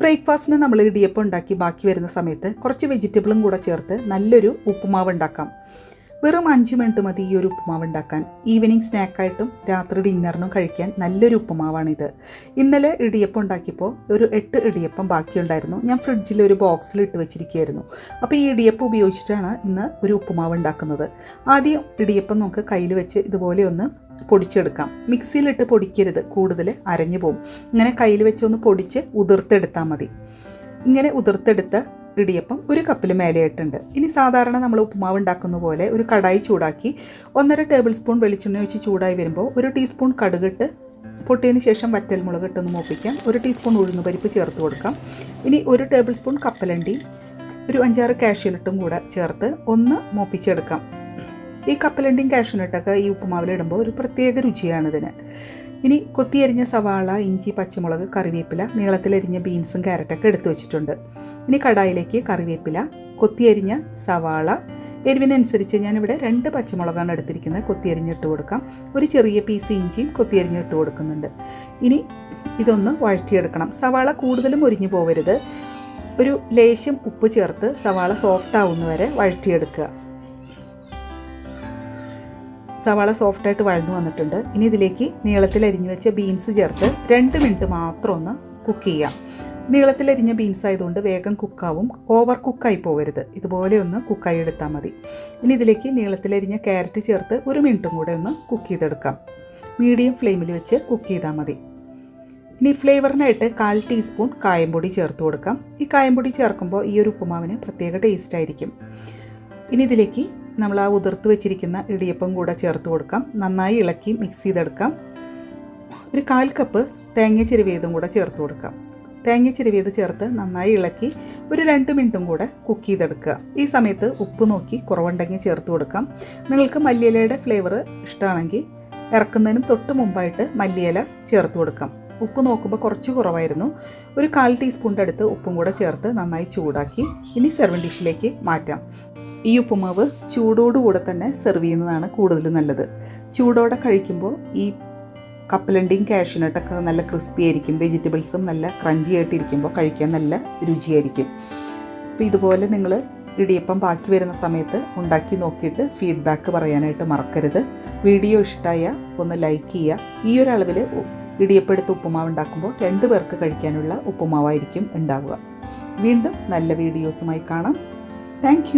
ബ്രേക്ക്ഫാസ്റ്റിന് നമ്മൾ ഇടിയപ്പം ഉണ്ടാക്കി ബാക്കി വരുന്ന സമയത്ത് കുറച്ച് വെജിറ്റബിളും കൂടെ ചേർത്ത് നല്ലൊരു ഉപ്പുമാവ് ഉണ്ടാക്കാം. വെറും അഞ്ച് മിനിറ്റ് മതി ഈ ഒരു ഉപ്പുമാവ് ഉണ്ടാക്കാൻ. ഈവനിങ് സ്നാക്കായിട്ടും രാത്രി ഡിന്നറിനും കഴിക്കാൻ നല്ലൊരു ഉപ്പുമാവാണിത്. ഇന്നലെ ഇടിയപ്പം ഉണ്ടാക്കിയപ്പോൾ ഒരു എട്ട് ഇടിയപ്പം ബാക്കിയുണ്ടായിരുന്നു. ഞാൻ ഫ്രിഡ്ജിൽ ഒരു ബോക്സിൽ ഇട്ട് വെച്ചിരിക്കുകയായിരുന്നു. അപ്പോൾ ഈ ഇടിയപ്പം ഉപയോഗിച്ചിട്ടാണ് ഇന്ന് ഒരു ഉപ്പുമാവ് ഉണ്ടാക്കുന്നത്. ആദ്യം ഇടിയപ്പം നമുക്ക് കയ്യിൽ വെച്ച് ഇതുപോലെ ഒന്ന് പൊടിച്ചെടുക്കാം. മിക്സിയിലിട്ട് പൊടിക്കരുത്. കൂടുതൽ അരഞ്ഞു പോകും. ഇങ്ങനെ കയ്യിൽ വെച്ചൊന്ന് പൊടിച്ച് ഉതിർത്തെടുത്താൽ മതി. ഇങ്ങനെ ഉതിർത്തെടുത്ത് ഇടിയപ്പം ഒരു കപ്പിൽ മേലെയിട്ടുണ്ട് ഇനി സാധാരണ നമ്മൾ ഉപ്പുമാവ് ഉണ്ടാക്കുന്ന പോലെ ഒരു കടായി ചൂടാക്കി ഒന്നര ടേബിൾ സ്പൂൺ വെളിച്ചെണ്ണ ഒഴിച്ച് ചൂടായി വരുമ്പോൾ ഒരു ടീസ്പൂൺ കടുകിട്ട് പൊട്ടിയതിന് ശേഷം വറ്റൽ മുളക് ഇട്ടൊന്ന് മൂപ്പിക്കാം. ഒരു ടീസ്പൂൺ ഉഴുന്ന് പരിപ്പ് ചേർത്ത് കൊടുക്കാം. ഇനി ഒരു ടേബിൾ സ്പൂൺ കപ്പലണ്ടി ഒരു അഞ്ചാറ് കാഷ്യലിട്ടും കൂടെ ചേർത്ത് ഒന്ന് മൂപ്പിച്ചെടുക്കാം. ഈ കപ്പലണ്ടിയും കാഷ്യൂനട്ടൊക്കെ ഈ ഉപ്പുമാവിലിടുമ്പോൾ ഒരു പ്രത്യേക രുചിയാണ് ഇതിന്. ഇനി കൊത്തിയരിഞ്ഞ സവാള ഇഞ്ചി പച്ചമുളക് കറിവേപ്പില നീളത്തിലരിഞ്ഞ ബീൻസും ക്യാരറ്റൊക്കെ എടുത്തു വെച്ചിട്ടുണ്ട്. ഇനി കടായിലേക്ക് കറിവേപ്പില കൊത്തിയരിഞ്ഞ സവാള എരിവിനനുസരിച്ച് ഞാനിവിടെ രണ്ട് പച്ചമുളകാണ് എടുത്തിരിക്കുന്നത്. കൊത്തിയരിഞ്ഞിട്ട് കൊടുക്കാം. ഒരു ചെറിയ പീസ് ഇഞ്ചിയും കൊത്തിയരിഞ്ഞിട്ട് കൊടുക്കുന്നുണ്ട്. ഇനി ഇതൊന്ന് വഴറ്റിയെടുക്കണം. സവാള കൂടുതലും ഒരിഞ്ഞു പോവരുത്. ഒരു ലേശം ഉപ്പ് ചേർത്ത് സവാള സോഫ്റ്റ് ആവുന്നവരെ വഴറ്റിയെടുക്കുക. സവാള സോഫ്റ്റായിട്ട് വഴന്നു വന്നിട്ടുണ്ട്. ഇനി ഇതിലേക്ക് നീളത്തിൽ അരിഞ്ഞു വെച്ച ബീൻസ് ചേർത്ത് രണ്ട് മിനിറ്റ് മാത്രം ഒന്ന് കുക്ക് ചെയ്യാം. നീളത്തിലരിഞ്ഞ ബീൻസ് ആയതുകൊണ്ട് വേഗം കുക്കാവും ഓവർ കുക്കായി പോകരുത്. ഇതുപോലെ ഒന്ന് കുക്കായി എടുത്താൽ മതി. ഇനി ഇതിലേക്ക് നീളത്തിലരിഞ്ഞ ക്യാരറ്റ് ചേർത്ത് ഒരു മിനിറ്റും കൂടെ ഒന്ന് കുക്ക് ചെയ്തെടുക്കാം. മീഡിയം ഫ്ലെയിമിൽ വെച്ച് കുക്ക് ചെയ്താൽ മതി. ഇനി ഫ്ലേവറിനായിട്ട് കാൽ ടീസ്പൂൺ കായംപൊടി ചേർത്ത് കൊടുക്കാം. ഈ കായംപൊടി ചേർക്കുമ്പോൾ ഈ ഒരു ഉപ്പുമാവിന് പ്രത്യേക ടേസ്റ്റ് ആയിരിക്കും. ഇനി ഇതിലേക്ക് നമ്മൾ ആ ഉതിർത്ത് വെച്ചിരിക്കുന്ന ഇടിയപ്പം കൂടെ ചേർത്ത് കൊടുക്കാം. നന്നായി ഇളക്കി മിക്സ് ചെയ്തെടുക്കാം. ഒരു കാൽ കപ്പ് തേങ്ങ ചെരുവിയതും കൂടെ ചേർത്ത് കൊടുക്കാം. തേങ്ങ ചെരുവിയത് ചേർത്ത് നന്നായി ഇളക്കി ഒരു രണ്ട് മിനിറ്റും കൂടെ കുക്ക് ചെയ്തെടുക്കുക. ഈ സമയത്ത് ഉപ്പ് നോക്കി കുറവുണ്ടെങ്കിൽ ചേർത്ത് കൊടുക്കാം. നിങ്ങൾക്ക് മല്ലിയിലയുടെ ഫ്ലേവർ ഇഷ്ടമാണെങ്കിൽ ഇറക്കുന്നതിനും തൊട്ട് മുമ്പായിട്ട് മല്ലിയില ചേർത്ത് കൊടുക്കാം. ഉപ്പ് നോക്കുമ്പോൾ കുറച്ച് കുറവായിരുന്നു. ഒരു കാൽ ടീസ്പൂണിന്റെ അടുത്ത് ഉപ്പും കൂടെ ചേർത്ത് നന്നായി ചൂടാക്കി ഇനി സെർവിങ് ഡിഷിലേക്ക് മാറ്റാം. ഈ ഉപ്പുമാവ് ചൂടോടുകൂടെ തന്നെ സെർവ് ചെയ്യുന്നതാണ് കൂടുതൽ നല്ലത്. ചൂടോടെ കഴിക്കുമ്പോൾ ഈ കപ്പലണ്ടിയും കാഷ്യനട്ടൊക്കെ നല്ല ക്രിസ്പി ആയിരിക്കും വെജിറ്റബിൾസും നല്ല ക്രഞ്ചി ആയിട്ടിരിക്കുമ്പോൾ കഴിക്കാൻ നല്ല രുചിയായിരിക്കും. അപ്പോൾ ഇതുപോലെ നിങ്ങൾ ഇടിയപ്പം ബാക്കി വരുന്ന സമയത്ത് ഉണ്ടാക്കി നോക്കിയിട്ട് ഫീഡ്ബാക്ക് പറയാനായിട്ട് മറക്കരുത്. വീഡിയോ ഇഷ്ടമായ ഒന്ന് ലൈക്ക് ചെയ്യുക. ഈ ഒരു അളവിൽ ഇടിയപ്പം എടുത്ത് ഉപ്പുമാവ് ഉണ്ടാക്കുമ്പോൾ രണ്ട് പേർക്ക് കഴിക്കാനുള്ള ഉപ്പുമാവായിരിക്കും ഉണ്ടാവുക. വീണ്ടും നല്ല വീഡിയോസുമായി കാണാം. താങ്ക്